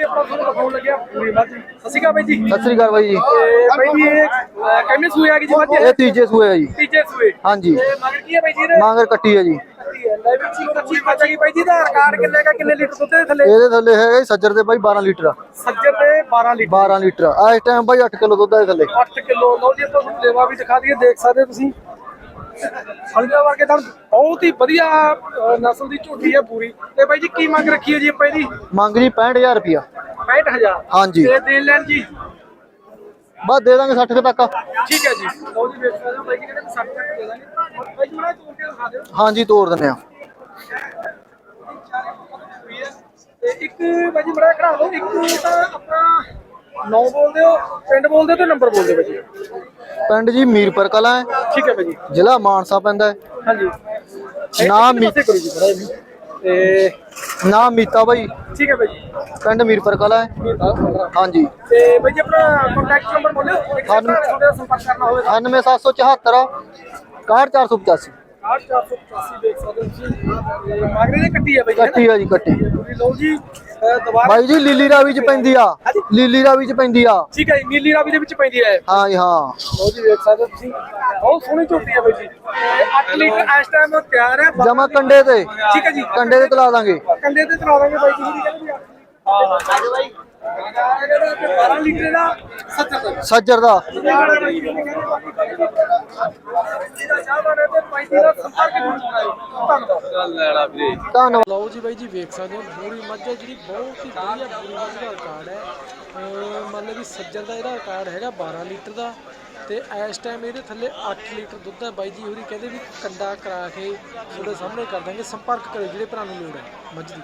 ਜੀ ਆਪਾਂ ਤੁਹਾਨੂੰ ਦਿਖਾਉਣ ਲੱਗਿਆ ਪੂਰੀ ਮੱਝ ਸਤਿ ਸ਼੍ਰੀ ਅਕਾਲ ਬਾਈ ਜੀ। ਸਤਿ ਸ੍ਰੀ ਅਕਾਲ ਬਾਈ ਜੀ। ਤੇ ਬਾਈ ਜੀ ਇਹ ਅਹ, ਕਿੰਨੇ ਸੂਏ ਆ ਗਈ ਜੀ ਮੱਝ ਇਹ ਤੀਜੇ ਸੂਏ ਆ ਜੀ। ਤੀਜੇ ਸੂਏ। ਹਾਂਜੀ। ਤੇ ਮਗਰ ਕੀ ਹੈ ਬਾਈ ਜੀ ਇਹਦੇ? ਮਾਂਗਰ ਕੱਟੀ ਆ ਜੀ। ਲੈ ਵੀ ਜੀ ਕੱਚੀ ਮੱਝ ਆ ਗਈ ਬਾਈ ਜੀ ਦਾ ਰਿਕਾਰਡ ਕਿੰਨੇ ਦਾ ਕਿੰਨੇ ਲੀਟਰ ਦੁੱਧ ਦੇ ਥੱਲੇ? ਇਹਦੇ ਥੱਲੇ ਹੈਗਾ ਜੀ ਸੱਜਰ ਦੇ ਬਾਈ 12 ਲੀਟਰ ਸੱਜਰ ਤੇ 12 ਲੀਟਰ। 12 ਲੀਟਰ ਆ। ਇਸ ਟਾਈਮ ਬਾਈ 8 ਕਿਲੋ ਦੁੱਧ ਆ ਇਹ ਥੱਲੇ। 8 ਕਿਲੋ। ਲਓ ਜੀ ਆਪਾਂ ਤੁਹਾਨੂੰ ਲੇਵਾ ਵੀ ਦਿਖਾ ਦਈਏ ਦੇਖ ਸਕਦੇ ਹੋ ਤੁਸੀਂ। ਹਲਕਾ ਵਰਗੇ ਤਾਂ ਬਹੁਤ ਹੀ ਵਧੀਆ ਅਹ, ਨਸਲ ਦੀ ਝੋਟੀ ਹੈ ਪੂਰੀ। ਤੇ ਬਾਈ ਜੀ ਕੀ ਮੰਗ ਰੱਖੀ ਹੈ ਜੀ ਆਪਾਂ ਇਹਦੀ? ਮੰਗ ਜੀ 65000 ਰੁਪਿਆ 65000 ਹਾਂਜੀ। ਤੇ ਦੇਣ ਲੈਣ ਜੀ? ਬਸ ਦੇ ਦਾਂਗੇ 60 ਕੁ ਤੱਕ। ਠੀਕ ਹੈ ਜੀ। ਲਓ ਜੀ ਵੇਖ ਸਕਦੇ ਹੋ ਬਾਈ ਜੀ ਕਹਿੰਦੇ 60 ਤੱਕ ਦੇ ਦਾਂਗੇ। ਬਾਈ ਜੀ ਮੈਂ ਤੋੜ ਕੇ ਦਿਖਾ ਦਿਓ। ਹਾਂਜੀ ਤੋੜ ਦਿੰਦੇ ਆ ਤੇ ਇੱਕ ਬਾਈ ਜੀ ਬੜਾ ਖੜਾ ਲਓ। ਇੱਕ ਤਾਂ ਆਪਣਾ ਨੌ ਬੋਲਦੇ ਹੋ ਪਿੰਡ ਬੋਲਦੇ ਹੋ ਤੇ ਨੰਬਰ ਬੋਲਦੇ ਹੋ ਬਾਈ ਜੀ? ਪਿੰਡ ਜੀ ਮੀਰਪੁਰ ਕਲਾਂ ਹੈ। ਠੀਕ ਹੈ ਬਾਈ ਜੀ ਜ਼ਿਲ੍ਹਾ ਮਾਨਸਾ ਪੈਂਦਾ ਹੈ। ਹਾਂਜੀ। ਨਾਮ ਮੀ ਕਰੋ ਜੀ ਬੜਾ ਇਹਨੂੰ। ਤੇ ਨਾਮ ਮੀਤਾ ਬਾਈ। ਠੀਕ ਹੈ ਬਾਈ ਜੀ ਪਿੰਡ ਮੀਰਪੁਰ ਕਲਾਂ ਹੈ। ਇਹ ਤਾਂ ਪੰਦਰਾਂ। ਹਾਂਜੀ। ਤੇ ਬਾਈ ਜੀ ਆਪਣਾ ਕੰਟੈਕਟ ਨੰਬਰ ਬੋਲਿਓ। ਇੱਕ ਹਾਂਜੀ। ਤੁਹਾਡੇ ਨਾਲ ਸੰਪਰਕ ਕਰਨਾ ਹੋਵੇ 98774 61485 8485 ਦੇਖ ਸਕਦੇ ਹੋ ਤੁਸੀਂ। ਤੇ ਮਾਗਰੇ ਦੀ ਕੱਟੀ ਹੈ ਜੀ, ਕੱਟੀ ਆ ਜੀ ਕੱਟੀ। ਹੈ ਲਓ ਜੀ ਬਾਈ ਜੀ ਲੀਲੀ ਰਾਵੀ ਚ ਪੈਂਦੀ ਆ। ਲੀਲੀ ਰਾਵੀ ਚ ਪੈਂਦੀ ਆ। ਠੀਕ ਹੈ ਜੀ ਨੀਲੀ ਰਾਵੀ ਦੇ ਵਿੱਚ ਪੈਂਦੀ ਹੈ ਹਾਂ ਜੀ ਹਾਂ। ਲਓ ਜੀ ਦੇਖ ਸਕਦੇ ਹੋ ਤੁਸੀਂ। ਬਹੁਤ ਸੋਹਣੀ ਝੋਟੀ ਹੈ ਬਾਈ ਜੀ। ਤੇ 8 ਲੀਟਰ ਇਸ ਟਾਈਮ ਤਿਆਰ ਹੈ ਜਮਾ ਕੰਡੇ ਤੇ। ਠੀਕ ਹੈ ਜੀ। ਕੰਡੇ ਤੇ ਚਲਾ ਦਾਂਗੇ। ਕੰਡੇ ਤੇ ਚਲਾ ਦਾਂਗੇ ਬਾਈ ਜੀ ਕਹਿੰਦੇ ਵੀ ਆ ਬਾਈ 12 ਲੀਟਰ ਦਾ 70 ਦਾ। ਸੱਜਰ ਦਾ। ਧੰਨਵਾਦ। ਲਓ ਜੀ ਬਾਈ ਜੀ ਵੇਖ ਸਕਦੇ ਹੋ ਬੂਰੀ ਮੱਝ ਹੈ ਜਿਹੜੀ ਬਹੁਤ ਹੀ ਵਧੀਆ ਬੂਰੀ ਮੱਝ ਦਾ ਰਿਕਾਰਡ ਹੈ। ਮੰਨ ਲਓ ਵੀ ਸੱਜਰ ਦਾ ਇਹਦਾ ਰਿਕਾਰਡ ਹੈਗਾ 12 ਲੀਟਰ ਦਾ। ਤੇ ਇਸ ਟਾਈਮ ਇਹਦੇ ਥੱਲੇ 8 ਲੀਟਰ ਦੁੱਧ ਹੈ ਬਾਈ ਜੀ ਹੋਰੀ ਕਹਿੰਦੇ ਵੀ ਕੰਡਾ ਕਰਾ ਕੇ ਤੁਹਾਡੇ ਸਾਹਮਣੇ ਕਰ ਦਾਂਗੇ ਸੰਪਰਕ ਕਰੋ ਜਿਹੜੇ ਭਰਾ ਨੂੰ ਲੋੜ ਹੈ ਮੱਝ ਦੀ।